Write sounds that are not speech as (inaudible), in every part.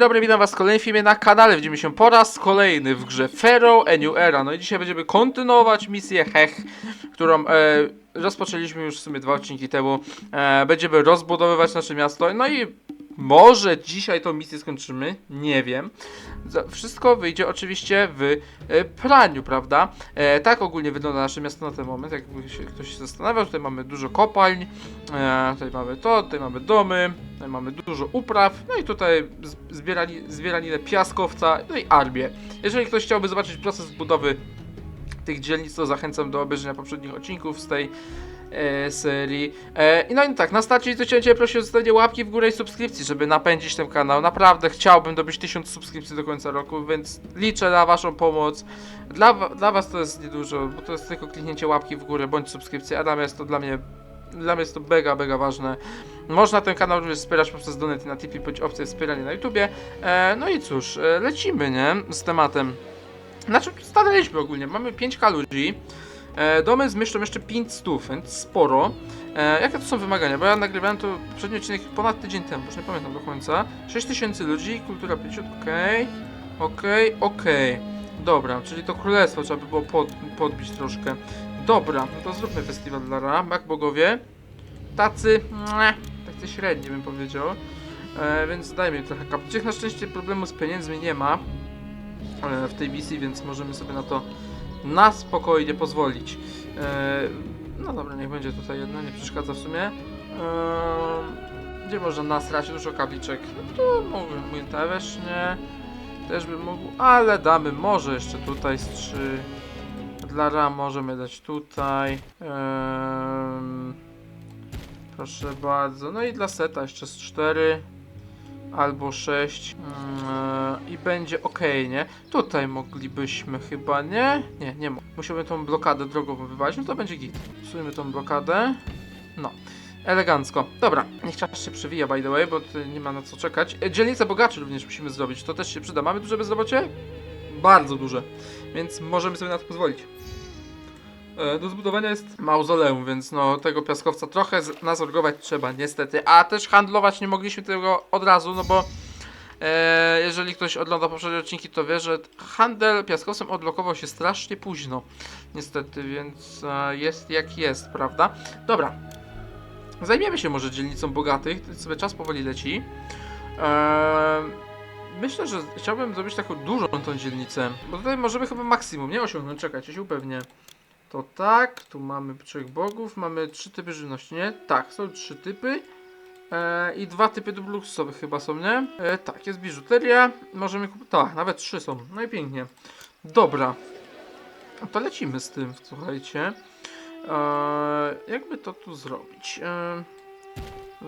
dobry, witam was w kolejnym filmie na kanale. Widzimy się po raz kolejny w grze Pharaoh A New Era. No i dzisiaj będziemy kontynuować misję Hech, którą e, rozpoczęliśmy już w sumie dwa odcinki temu. E, będziemy rozbudowywać nasze miasto. No i może dzisiaj tą misję skończymy, nie wiem. Wszystko wyjdzie oczywiście w e, praniu, prawda? E, tak ogólnie wygląda nasze miasto na ten moment, jakby się ktoś się zastanawiał. Tutaj mamy dużo kopalń, e, tutaj mamy to, tutaj mamy domy, tutaj mamy dużo upraw, no i tutaj zbierani, zbieraninę piaskowca, no i armię. Jeżeli ktoś chciałby zobaczyć proces budowy tych dzielnic, to zachęcam do obejrzenia poprzednich odcinków z tej e, serii. E, no i tak, na starcie to Cię prosić o zostawienie łapki w górę i subskrypcji, żeby napędzić ten kanał. Naprawdę chciałbym dobyć 1000 subskrypcji do końca roku, więc liczę na Waszą pomoc. Dla, dla Was to jest niedużo, bo to jest tylko kliknięcie łapki w górę bądź subskrypcji, a jest to dla mnie dla mnie jest to mega, mega ważne. Można ten kanał również wspierać poprzez donaty na Tipeee, bądź opcję wspierania na YouTubie. E, no i cóż, e, lecimy, nie? Z tematem. Znaczy, stanęliśmy ogólnie. Mamy 5k ludzi. E, domy zmieszczą jeszcze 5 stów, więc sporo. E, jakie to są wymagania? Bo ja nagrywałem to poprzedni odcinek ponad tydzień temu, już nie pamiętam do końca. 6000 ludzi, kultura 5, okej, okej, okej. Dobra, czyli to królestwo trzeba by było pod, podbić troszkę. Dobra, no to zróbmy festiwal dla Ra. Jak bogowie? Tacy, meh, tacy średni bym powiedział. E, więc dajmy trochę kapciech. Na szczęście problemu z pieniędzmi nie ma w tej misji, więc możemy sobie na to na spokojnie pozwolić. E, no dobra, niech będzie tutaj jedna, nie przeszkadza w sumie. E, gdzie można nasrać dużo kapliczek? No to mógłbym, też nie. Też bym mógł, ale damy może jeszcze tutaj z trzy. Dla RAM możemy dać tutaj. Proszę bardzo. No i dla seta jeszcze z 4 albo 6 i będzie ok, nie? Tutaj moglibyśmy chyba, nie? Nie, nie mo- Musimy tą blokadę drogową wywalić, no to będzie git. Usuniemy tą blokadę. No. Elegancko. Dobra, niech czas się przewija by the way, bo nie ma na co czekać. E, Dzielnicę bogaczy również musimy zrobić, to też się przyda. Mamy duże bezrobocie? Bardzo duże, więc możemy sobie na to pozwolić. E, Do zbudowania jest mauzoleum, więc no tego piaskowca trochę nazorgować trzeba niestety, a też handlować nie mogliśmy tego od razu, no bo e, jeżeli ktoś ogląda poprzednie odcinki, to wie, że handel piaskowcem odblokował się strasznie późno, niestety, więc e, jest jak jest, prawda? Dobra, zajmiemy się może dzielnicą bogatych, sobie czas powoli leci. E, myślę, że chciałbym zrobić taką dużą tą dzielnicę, bo tutaj możemy chyba maksimum, nie osiągnąć, czekajcie, się upewnię. To tak, tu mamy trzech bogów, mamy trzy typy żywności, nie? Tak, są trzy typy. E, I dwa typy dóbr chyba są, nie? E, tak, jest biżuteria, możemy kupić, tak, nawet trzy są, no i pięknie. Dobra, to lecimy z tym, słuchajcie. E, jakby to tu zrobić? E,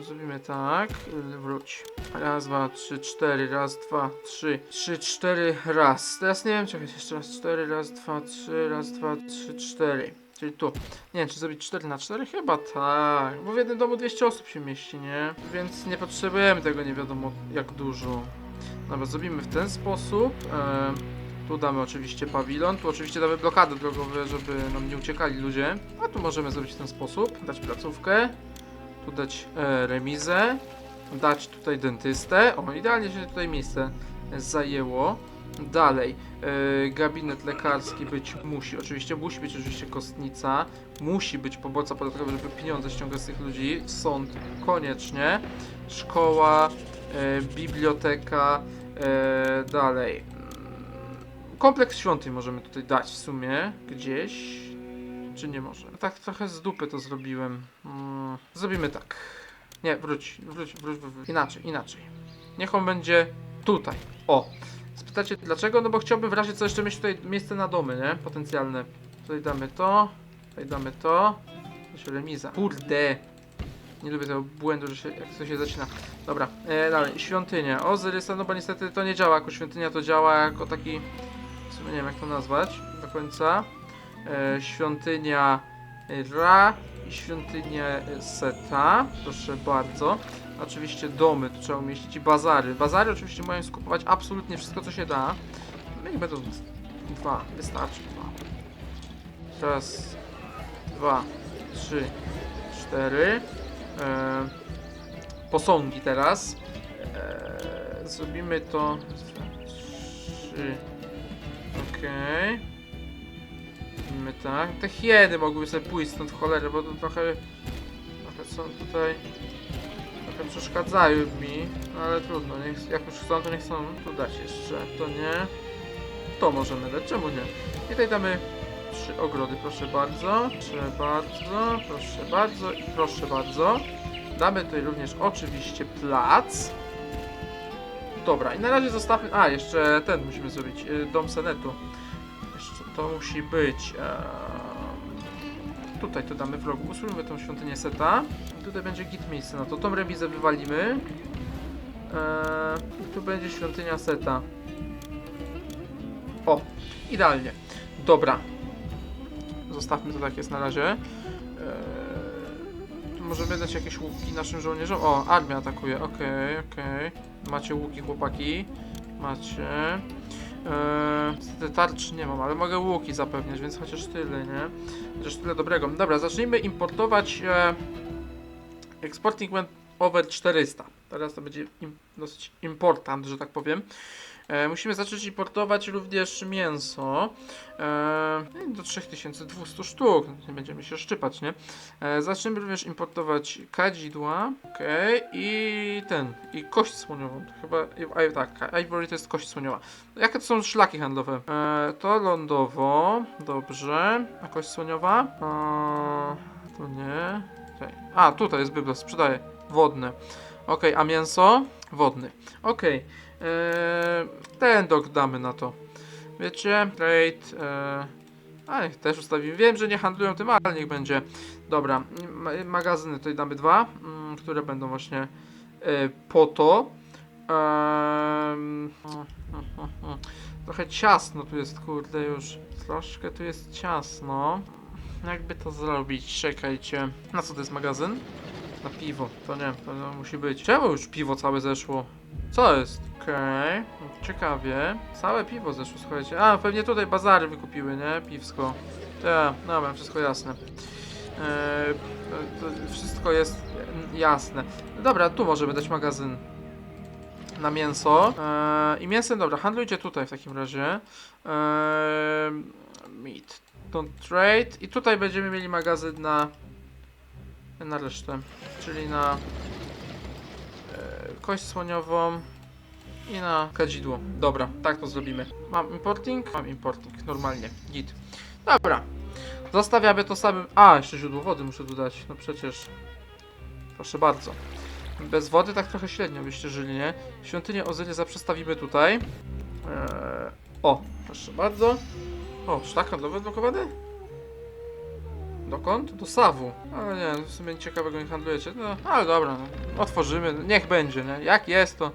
zrobimy tak, wróć. Raz, dwa, trzy, cztery, raz, dwa, trzy, trzy, cztery, raz. Teraz nie wiem, czekaj, jeszcze raz, cztery, raz, dwa, trzy, raz, dwa, trzy, cztery. Czyli tu. Nie wiem, czy zrobić 4 na 4? Chyba tak, bo w jednym domu 200 osób się mieści, nie? Więc nie potrzebujemy tego nie wiadomo jak dużo. Dobra, zrobimy w ten sposób. E, tu damy oczywiście pawilon, tu oczywiście damy blokady drogowe, żeby nam nie uciekali ludzie. A tu możemy zrobić w ten sposób, dać placówkę, tu dać e, remizę, dać tutaj dentystę. O, idealnie się tutaj miejsce zajęło. Dalej, e, gabinet lekarski być musi, oczywiście musi być oczywiście kostnica, musi być poborca podatkowy, żeby pieniądze ściągać z tych ludzi, sąd koniecznie, szkoła, e, biblioteka, e, dalej. Mm, Kompleks świątyń możemy tutaj dać w sumie gdzieś, czy nie możemy? Tak trochę z dupy to zrobiłem. Mm, zrobimy tak. Nie, wróć, wróć, wróć, wróć, wróć. Inaczej, inaczej. Niech on będzie tutaj. O. Spytacie dlaczego? No bo chciałbym w razie co jeszcze mieć tutaj miejsce na domy, nie? Potencjalne. Tutaj damy to. Tutaj damy to. Jeszcze remiza. Kurde. Nie lubię tego błędu, że się, jak to się zaczyna. Dobra, e, dalej. Świątynia. Ozyrysa, no bo niestety to nie działa jako świątynia, to działa jako taki... W sumie nie wiem jak to nazwać do końca. E, świątynia Ra i świątynia e, Seta. Proszę bardzo. Oczywiście domy, tu trzeba umieścić i bazary. Bazary oczywiście mają skupować absolutnie wszystko, co się da. No i będą dwa, wystarczy dwa. Raz, dwa, trzy, cztery. E, posągi teraz. E, zrobimy to. Trzy. Okej. Robimy tak. Te hieny mogłyby sobie pójść stąd w cholerę, bo to trochę. Trochę są tutaj. Trochę przeszkadzają mi. No ale trudno, niech, jak już chcą, to nie chcą tu dać jeszcze. To nie. To możemy dać, czemu nie? I tutaj damy trzy ogrody, proszę bardzo. Proszę bardzo, proszę bardzo i proszę bardzo. Damy tutaj również oczywiście plac. Dobra, i na razie zostawmy. A, jeszcze ten musimy zrobić. y, Dom Senetu. To musi być. em, tutaj to damy w rogu. Usuńmy tą świątynię Seta. I tutaj będzie git miejsce na to. Tą remizę wywalimy. Eee, I tu będzie świątynia Seta. O, idealnie. Dobra. Zostawmy to tak jest na razie. Tu możemy dać jakieś łuki naszym żołnierzom. O, armia atakuje. Okej, okej. Macie łuki, chłopaki. Macie. Eee, niestety tarcz nie mam, ale mogę łuki zapewniać, więc chociaż tyle, nie? Chociaż tyle dobrego. Dobra, zacznijmy importować. E, exporting over 400. Teraz to będzie im, dosyć important, że tak powiem. E, musimy zacząć importować również mięso. E, do 3200 sztuk. Nie będziemy się szczypać, nie? E, zaczniemy również importować kadzidła. Okej. I ten. I kość słoniową. To chyba. A, tak, Ivory to jest kość słoniowa. Jakie to są szlaki handlowe? To lądowo. Dobrze. A kość słoniowa? E, tu nie. A, tutaj jest byblos. Sprzedaję. Wodne. Okej, a mięso? Wodny. Okej. Eee, ten dok damy na to. Wiecie? Trade. Eee, a niech też ustawimy. Wiem, że nie handlują tym, ale niech będzie. Dobra. Ma magazyny tutaj damy dwa, mm, które będą właśnie e, po to. Ehm, trochę ciasno tu jest, kurde, już. Troszkę tu jest ciasno. Jakby to zrobić? Czekajcie. Na co to jest magazyn? Na piwo. To nie, to no, musi być. Czemu już piwo całe zeszło? Co jest? Okej, ciekawie. Całe piwo zeszło, słuchajcie. A, pewnie tutaj bazary wykupiły, nie? Piwsko. Tak, dobra, wszystko jasne. Eee, to wszystko jest jasne. Dobra, tu możemy dać magazyn na mięso. Eee, I mięsem, dobra, handlujcie tutaj w takim razie. Eee, meat. Don't trade. I tutaj będziemy mieli magazyn na na resztę, czyli na e, kość słoniową i na kadzidło. Dobra, tak to zrobimy. Mam importing? Mam importing, normalnie, git. Dobra, zostawiamy to samym... A, jeszcze źródło wody muszę dodać, no przecież. Proszę bardzo. Bez wody tak trochę średnio byście żyli, nie? Świątynię Ozyry zaprzestawimy tutaj. Eee, o, proszę bardzo. O, szlak handlowy odblokowany? Dokąd? Do Sawu. Ale nie, w sumie ciekawego nie handlujecie. No, ale dobra, no, otworzymy. Niech będzie, nie? Jak jest, to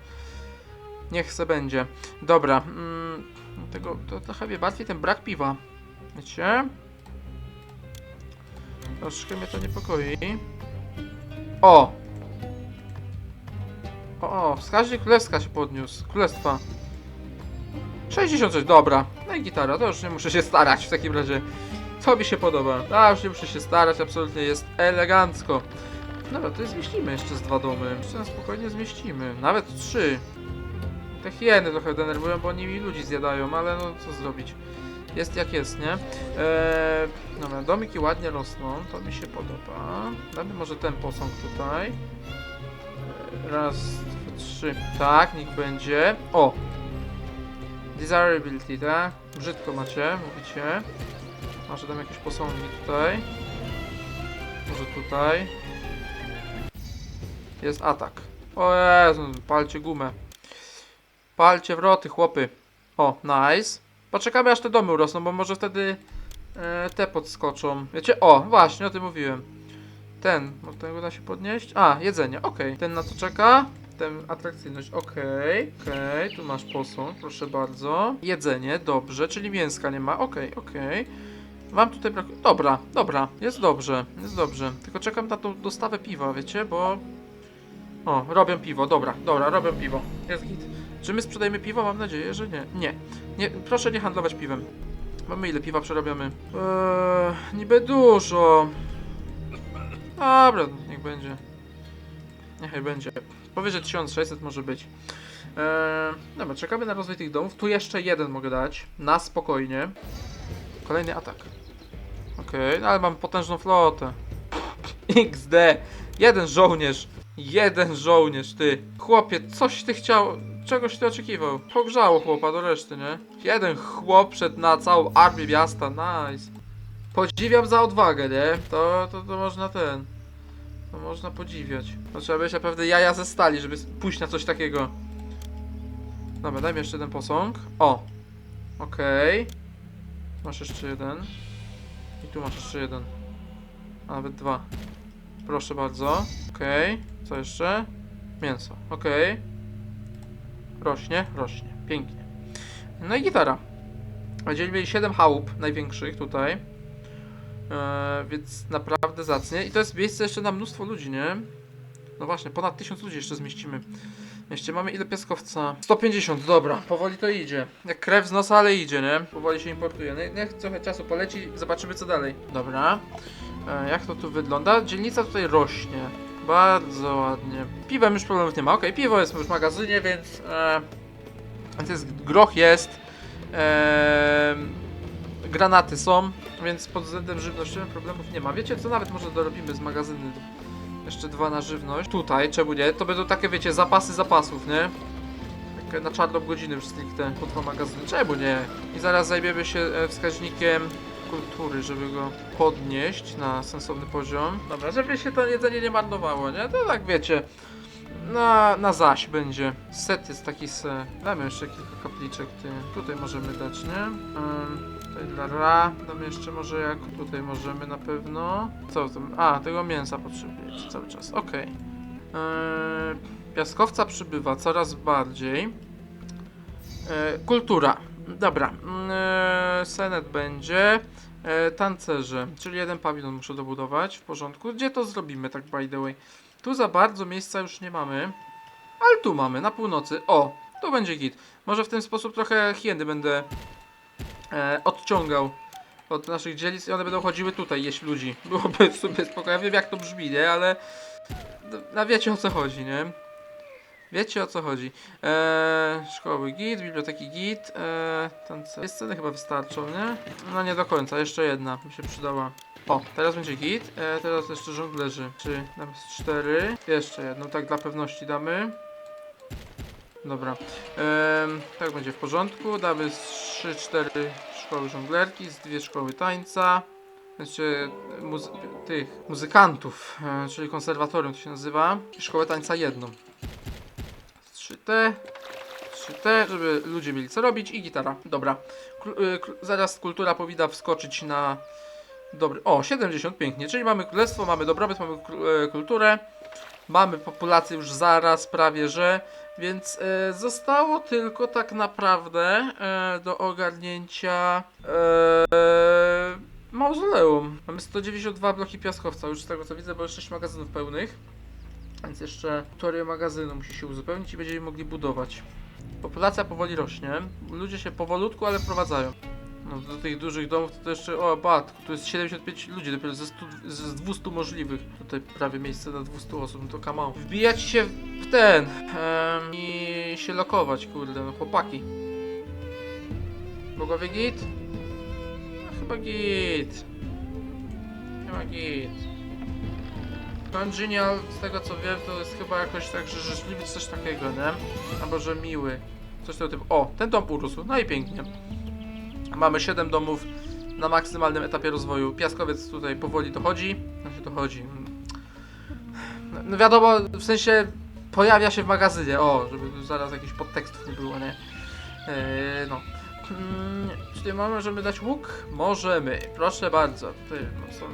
niech se będzie. Dobra, mm, tego to trochę mnie martwi ten brak piwa. Wiecie? Troszkę mnie to niepokoi. O! O, o, wskaźnik królewska się podniósł. Królestwa. 66, dobra. No i gitara, to już nie muszę się starać w takim razie. To mi się podoba. A, już nie muszę się starać, absolutnie jest elegancko. Dobra, to zmieścimy jeszcze z dwa domy. Jeszcze spokojnie zmieścimy. Nawet trzy. Te hieny trochę denerwują, bo oni mi ludzi zjadają, ale no co zrobić. Jest jak jest, nie? Eee, dobra, domiki ładnie rosną, to mi się podoba. Damy może ten posąg tutaj. Eee, Raz, dwa, trzy. Tak, niech będzie. O! Desirability, tak? Brzydko macie, mówicie. Może dam jakieś posągi tutaj. Może tutaj. Jest atak. O Jezu, palcie gumę. Palcie wroty, chłopy. O, nice. Poczekamy aż te domy urosną, bo może wtedy e, te podskoczą. Wiecie, o, właśnie, o tym mówiłem. Ten, może tego da się podnieść? A, jedzenie, okej. Ten na co czeka? Ten atrakcyjność, okej, okej, tu masz posąg, proszę bardzo. Jedzenie, dobrze, czyli mięska nie ma, okej, okej. Wam tutaj brakuje. Dobra, dobra, jest dobrze, jest dobrze. Tylko czekam na tą dostawę piwa, wiecie, bo. O, robią piwo, dobra, dobra, robią piwo. Jest git. Czy my sprzedajemy piwo? Mam nadzieję, że nie. Nie. nie proszę nie handlować piwem. Mamy ile piwa przerobiamy? Eee, niby dużo. Dobra, niech będzie. Niechaj będzie. Powyżej 1600 może być. Eee, dobra, czekamy na rozwój tych domów. Tu jeszcze jeden mogę dać. Na spokojnie. Kolejny atak. Okej, no ale mam potężną flotę. XD. Jeden żołnierz. Jeden żołnierz, ty. Chłopie, coś ty chciał. Czegoś ty oczekiwał. Pogrzało chłopa do reszty, nie? Jeden chłop przed na całą armię miasta. Nice. Podziwiam za odwagę, nie? To, to, to można ten. To można podziwiać. To trzeba być naprawdę jaja ze stali, żeby pójść na coś takiego. Dobra, daj mi jeszcze jeden posąg. O! Okej. Masz jeszcze jeden. I tu masz jeszcze jeden. A nawet dwa. Proszę bardzo. Okej. Co jeszcze? Mięso. Okej. Rośnie, rośnie. Pięknie. No i gitara. Będziemy mieli 7 chałup największych tutaj. Eee, więc naprawdę zacnie. I to jest miejsce jeszcze na mnóstwo ludzi, nie? No właśnie, ponad 1000 ludzi jeszcze zmieścimy. Jeszcze mamy ile piaskowca? 150, dobra, powoli to idzie. Jak krew z nosa, ale idzie, nie? Powoli się importuje. No niech trochę czasu poleci, zobaczymy co dalej. Dobra. E, jak to tu wygląda? Dzielnica tutaj rośnie. Bardzo ładnie. Piwem już problemów nie ma. Okej, piwo jest już w magazynie, więc... E, jest, groch jest. E, granaty są, więc pod względem żywnościowym problemów nie ma. Wiecie co? Nawet może dorobimy z magazyny jeszcze dwa na żywność. Tutaj, czemu nie? To będą takie, wiecie, zapasy zapasów, nie? Takie na czarną godzinę już stricte po dwa magazyny. Czemu nie? I zaraz zajmiemy się e, wskaźnikiem kultury, żeby go podnieść na sensowny poziom. Dobra, żeby się to jedzenie nie marnowało, nie? To tak wiecie. Na, na zaś będzie. Set jest taki se. Damy jeszcze kilka kapliczek. Ty. Tutaj możemy dać, nie? Ym, tutaj dla jeszcze może jak. Tutaj możemy na pewno. Co tam? A, tego mięsa potrzebujecie cały czas. Okej. Yy, piaskowca przybywa coraz bardziej. Yy, kultura. Dobra. Yy, senet będzie. Yy, tancerze, czyli jeden pawilon muszę dobudować. W porządku. Gdzie to zrobimy, tak by the way? Tu za bardzo miejsca już nie mamy. Ale tu mamy, na północy. O, tu będzie git. Może w ten sposób trochę hieny będę e, odciągał od naszych dzielnic i one będą chodziły tutaj, jeść ludzi. Byłoby w sumie spokojnie. Ja wiem jak to brzmi, nie? Ale no, no wiecie o co chodzi, nie? Wiecie o co chodzi. Eee, szkoły git, biblioteki git. Eee, tance... Dwie sceny chyba wystarczą, nie? No nie do końca, jeszcze jedna mi się przydała. O, teraz będzie git. E, teraz jeszcze żonglerzy. Trzy, damy cztery. Jeszcze jedną, tak dla pewności damy. Dobra. Em, tak będzie w porządku. Damy z 3-4 szkoły żonglerki, z dwie szkoły tańca. Jeszcze muzy tych muzykantów, e, czyli konserwatorium to się nazywa. I szkołę tańca jedną. 3T. 3T, żeby ludzie mieli co robić i gitara. Dobra. Kru- kru- zaraz kultura powinna wskoczyć na Dobry. O, 70, pięknie. Czyli mamy królestwo, mamy dobrobyt, mamy e, kulturę, mamy populację już zaraz prawie, że. Więc e, zostało tylko tak naprawdę e, do ogarnięcia e, mauzoleum. Mamy 192 bloki piaskowca, już z tego co widzę, bo już 6 magazynów pełnych. Więc jeszcze półtorej magazynu musi się uzupełnić i będziemy mogli budować. Populacja powoli rośnie. Ludzie się powolutku, ale wprowadzają. No, do tych dużych domów to, to jeszcze, o bat, tu jest 75 ludzi, dopiero ze, 100, ze 200 możliwych. Tutaj prawie miejsce na 200 osób, no to on. Wbijać się w ten em, i się lokować, kurde, no chłopaki. Bogowie git? No, chyba git. Chyba git. Congenial, z tego co wiem, to jest chyba jakoś tak, że życzliwy coś takiego, nie? Albo że miły. Coś tego typu. O, ten dom urósł, no i pięknie. Mamy 7 domów na maksymalnym etapie rozwoju. Piaskowiec tutaj powoli dochodzi. Znaczy dochodzi. No, wiadomo, w sensie pojawia się w magazynie. O, żeby zaraz jakichś podtekstów nie było, nie? Eee, no. Mm, Czy tutaj możemy dać łuk? Możemy. Proszę bardzo. Tutaj no, są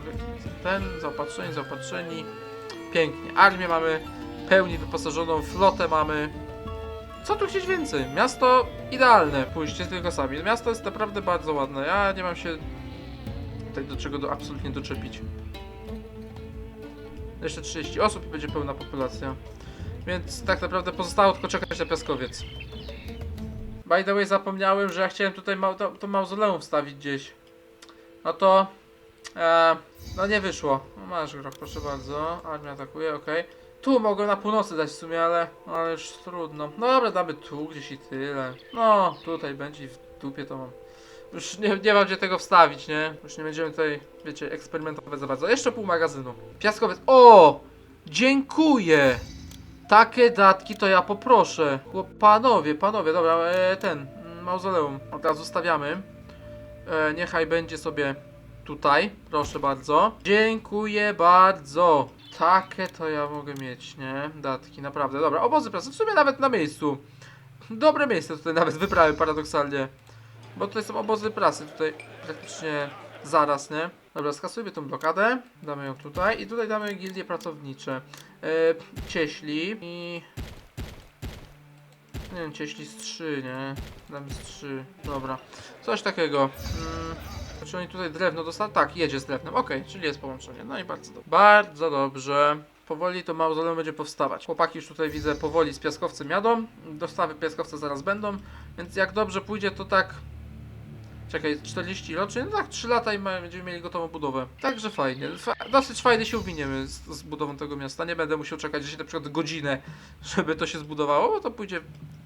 ten, zaopatrzeni, zaopatrzeni. Pięknie. Armię mamy pełni wyposażoną, flotę mamy. Co tu chcieć więcej? Miasto idealne, pójście tylko sami. Miasto jest naprawdę bardzo ładne. Ja nie mam się tutaj do czego do, absolutnie doczepić. Jeszcze 30 osób i będzie pełna populacja. Więc tak naprawdę pozostało tylko czekać na piaskowiec. By the way, zapomniałem, że ja chciałem tutaj ma to, to mauzoleum wstawić gdzieś. No to... E, no nie wyszło. No masz groch, proszę bardzo. Armia atakuje, okej. Tu mogę na północy dać w sumie, ale, ale już trudno. No dobra, damy tu gdzieś i tyle. No, tutaj będzie i w dupie to mam. Już nie, nie mam gdzie tego wstawić, nie? Już nie będziemy tutaj, wiecie, eksperymentować za bardzo. Jeszcze pół magazynu. Piaskowiec. O! Dziękuję! Takie datki to ja poproszę. Panowie, panowie, dobra, e, ten, mauzoleum. Od razu stawiamy. E, niechaj będzie sobie tutaj, proszę bardzo. Dziękuję bardzo. Takie to ja mogę mieć, nie? Datki, naprawdę. Dobra, obozy pracy, w sumie nawet na miejscu. Dobre miejsce tutaj nawet wyprawy paradoksalnie. Bo tutaj są obozy pracy, tutaj praktycznie zaraz, nie? Dobra, skasujmy tą blokadę, damy ją tutaj i tutaj damy gildie pracownicze. E, cieśli i... Nie wiem, cieśli z 3, nie? Damy z 3, dobra. Coś takiego. Mm, czy oni tutaj drewno dostali? Tak, jedzie z drewnem, okej, czyli jest połączenie. No i bardzo dobrze. Bardzo dobrze. Powoli to mauzoleum będzie powstawać. Chłopaki już tutaj widzę powoli z piaskowcem jadą. Dostawy piaskowca zaraz będą. Więc jak dobrze pójdzie, to tak Czekaj, 40 rocznie? No tak, 3 lata i będziemy mieli gotową budowę. Także fajnie. Fa dosyć fajnie się uwiniemy z, z budową tego miasta. Nie będę musiał czekać gdzieś na przykład godzinę, (laughs) żeby to się zbudowało, bo to pójdzie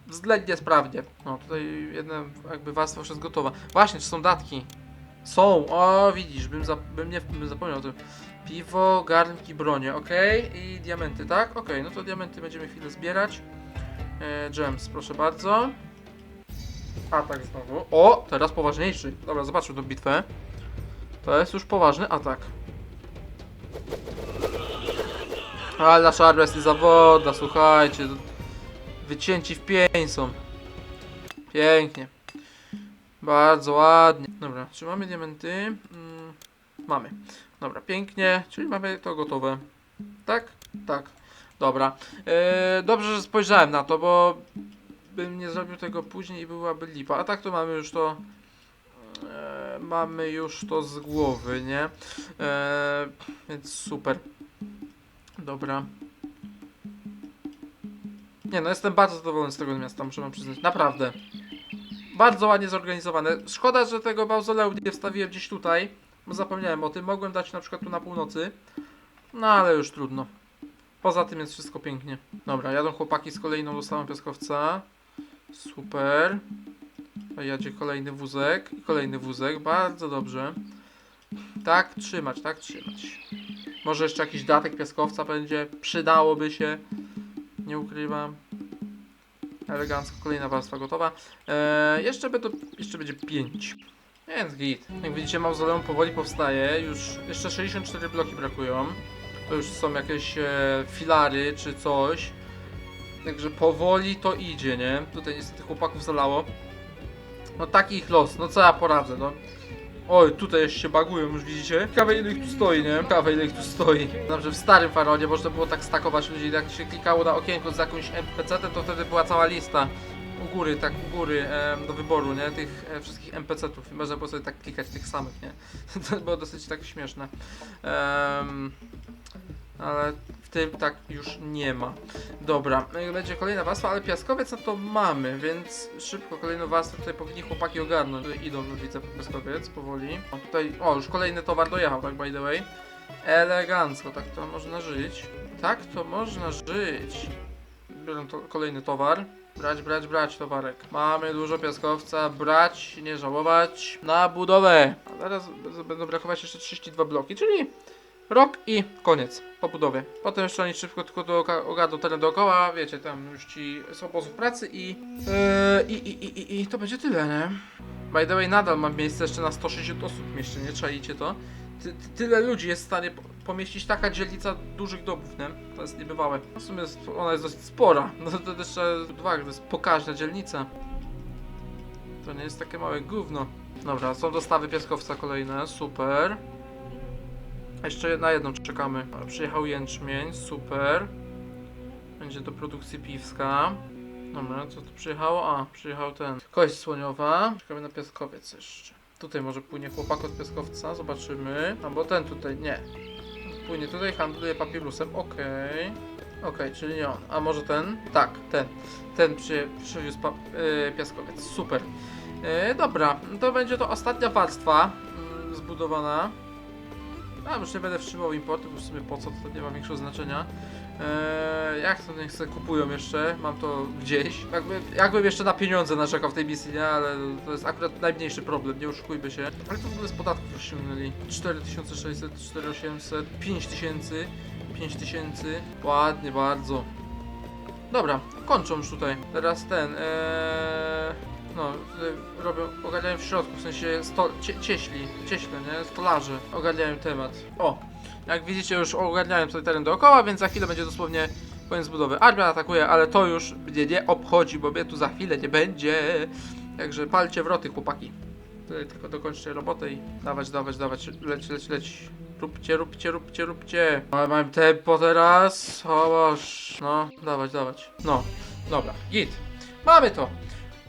względnie sprawnie. No, tutaj jedna jakby warstwa już jest gotowa. Właśnie, czy są datki? Są! O, widzisz, bym, bym nie bym zapomniał o tym. Piwo, garnki, bronie, ok? I diamenty, tak? Ok, no to diamenty będziemy chwilę zbierać. E, gems, proszę bardzo. Atak znowu. O, teraz poważniejszy. Dobra, zobaczmy tą bitwę. To jest już poważny atak. Ale nasza armia jest zawoda, słuchajcie. Wycięci w pień są. Pięknie. Bardzo ładnie. Dobra, czy mamy diamenty? Mm, mamy. Dobra, pięknie. Czyli mamy to gotowe. Tak? Tak. Dobra. E, dobrze, że spojrzałem na to, bo bym nie zrobił tego później i byłaby lipa. A tak to mamy już to. E, mamy już to z głowy, nie? E, więc super. Dobra. Nie no, jestem bardzo zadowolony z tego miasta, muszę wam przyznać. Naprawdę. Bardzo ładnie zorganizowane. Szkoda, że tego mauzoleum nie wstawiłem gdzieś tutaj, bo zapomniałem o tym. Mogłem dać na przykład tu na północy. No ale już trudno. Poza tym jest wszystko pięknie. Dobra, jadą chłopaki z kolejną dostawą piaskowca. Super. Jadzie kolejny wózek kolejny wózek. Bardzo dobrze. Tak trzymać, tak trzymać. Może jeszcze jakiś datek piaskowca będzie. Przydałoby się. Nie ukrywam. Elegancko, kolejna warstwa gotowa. Eee, jeszcze, będą, jeszcze będzie 5. Więc git. Jak widzicie, mauzoleum powoli powstaje. Już jeszcze 64 bloki brakują. To już są jakieś e, filary czy coś. Także powoli to idzie, nie? Tutaj niestety chłopaków zalało. No taki ich los, no co ja poradzę, no. Oj, tutaj jeszcze się bagują, już widzicie? Ciekawe ile ich tu stoi, nie? Ciekawe ile ich tu stoi. Znam, że w starym Faronie można było tak stakować ludzi, jak się klikało na okienko z jakąś NPC, to wtedy była cała lista. U góry, tak u góry do wyboru, nie? Tych e, wszystkich NPC-ów. I można było sobie tak klikać tych samych, nie? (laughs) to było dosyć tak śmieszne. Em, ale w tym tak już nie ma. Dobra, no będzie kolejna warstwa, ale piaskowiec no to mamy, więc szybko kolejną warstwę tutaj powinni chłopaki ogarnąć. Tutaj idą, no widzę, piaskowiec powoli. O, tutaj, o, już kolejny towar dojechał, tak by the way. Elegancko, tak to można żyć. Tak to można żyć. Biorę to, kolejny towar. Brać, brać, brać towarek. Mamy dużo piaskowca, brać, nie żałować. Na budowę. A teraz b- będą brakować jeszcze 32 bloki, czyli rok i koniec po budowie. Potem jeszcze oni szybko tylko do, ogarną teren dookoła, wiecie, tam już ci z obozów pracy i, yy, i, i, i, i, to będzie tyle, nie? By the way, nadal mam miejsce jeszcze na 160 osób mieszczę, nie czaicie to? Ty, ty, tyle ludzi jest w stanie po- pomieścić taka dzielnica dużych domów, nie? To jest niebywałe. W sumie jest, ona jest dosyć spora. (laughs) No to też trzeba uwagę, to jest pokaźna dzielnica. To nie jest takie małe gówno. Dobra, są dostawy piaskowca kolejne, super. Jeszcze na jedną czekamy. Przyjechał jęczmień, super. Będzie do produkcji piwska. Dobra, co tu przyjechało? A, przyjechał ten. Kość słoniowa. Czekamy na piaskowiec jeszcze. Tutaj może płynie chłopak od piaskowca, zobaczymy. Albo ten tutaj, nie. Płynie tutaj, handluje papirusem, okej. Okej, czyli nie on. A może ten? Tak, ten. Ten przy, przywiózł pa, yy, piaskowiec, super. Yy, dobra, to będzie to ostatnia warstwa yy, zbudowana. A, już nie będę wstrzymał importu, bo w sumie po co, to nie ma większego znaczenia. Eee, jak to niech sobie kupują jeszcze? Mam to gdzieś. Jakby, jakbym jeszcze na pieniądze naczekał w tej misji, nie? Ale to jest akurat najmniejszy problem, nie oszukujmy się. Ale to w ogóle z podatków rozciągnęli. 4600, 4800, 5000, 5000. Ładnie, bardzo. Dobra, kończą już tutaj. Teraz ten, eee, no, robią, ogarniają w środku, w sensie sto, cie, cieśli, cieśle, nie? Stolarze ogarniają temat. O, jak widzicie już ogarniają tutaj teren dookoła, więc za chwilę będzie dosłownie koniec budowy. Armia atakuje, ale to już mnie nie obchodzi, bo mnie tu za chwilę nie będzie. Także palcie wroty, chłopaki. Tutaj tylko dokończcie robotę i dawać, dawać, dawać, leć, leć, leć. Róbcie, róbcie, róbcie, róbcie. Ale mam tempo teraz. Boż. No, dawać, dawać. No, dobra, git. Mamy to.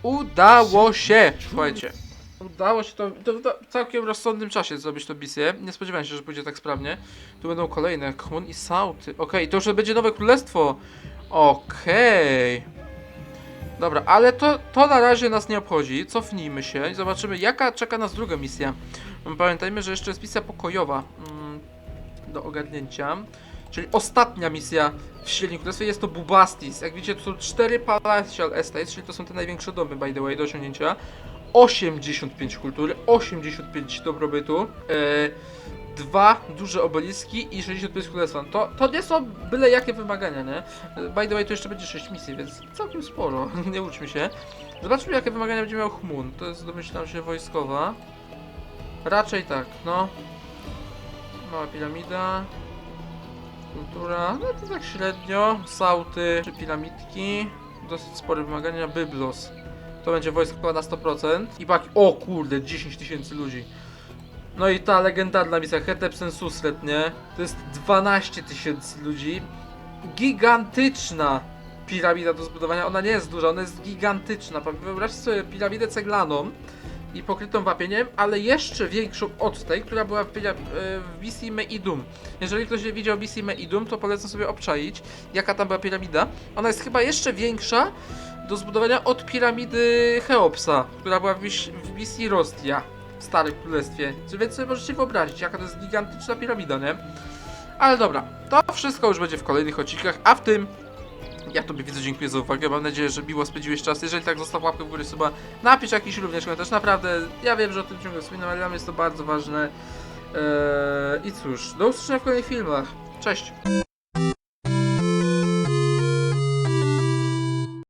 Udało się, słuchajcie. Udało się to, to w całkiem rozsądnym czasie zrobić to misję. Nie spodziewałem się, że pójdzie tak sprawnie. Tu będą kolejne, Kmun i Sauty. Okej, to już będzie nowe królestwo. Okej. Dobra, ale to, to na razie nas nie obchodzi. Cofnijmy się i zobaczymy, jaka czeka nas druga misja. Pamiętajmy, że jeszcze jest misja pokojowa mm, do ogarnięcia. Czyli ostatnia misja w Średnim Królestwie jest to Bubastis. Jak widzicie, to są cztery Palatial Estates, czyli to są te największe domy, by the way, do osiągnięcia. 85 kultury, 85 dobrobytu, e, dwa duże obeliski i 65 królestwa. To, to nie są byle jakie wymagania, nie? By the way, to jeszcze będzie 6 misji, więc całkiem sporo, (laughs) nie łudźmy się. Zobaczmy, jakie wymagania będzie miał Chmun. To jest, domyślam się, wojskowa. Raczej tak, no. Mała piramida. Kultura, no to tak średnio. Sauty czy piramidki. Dosyć spore wymagania. Byblos. To będzie wojsko na 100%. I baki. O kurde, 10 tysięcy ludzi. No i ta legendarna misja Hetepsen Susret, nie? To jest 12 tysięcy ludzi. Gigantyczna piramida do zbudowania. Ona nie jest duża, ona jest gigantyczna. Wyobraźcie sobie piramidę ceglaną i pokrytą wapieniem, ale jeszcze większą od tej, która była w, e, w BC Meidum. Jeżeli ktoś nie widział BC Meidum, to polecam sobie obczaić, jaka tam była piramida. Ona jest chyba jeszcze większa do zbudowania od piramidy Cheopsa, która była w, w BC Rostia, w Starym Królestwie. Więc sobie możecie wyobrazić, jaka to jest gigantyczna piramida, nie? Ale dobra, to wszystko już będzie w kolejnych odcinkach, a w tym ja Tobie widzę, dziękuję za uwagę. Mam nadzieję, że miło spędziłeś czas. Jeżeli tak, zostaw łapkę w górę suba. Napisz jakiś również komentarz. Naprawdę, ja wiem, że o tym ciągle wspominam, ale dla mnie jest to bardzo ważne. Eee, I cóż, do usłyszenia w kolejnych filmach. Cześć!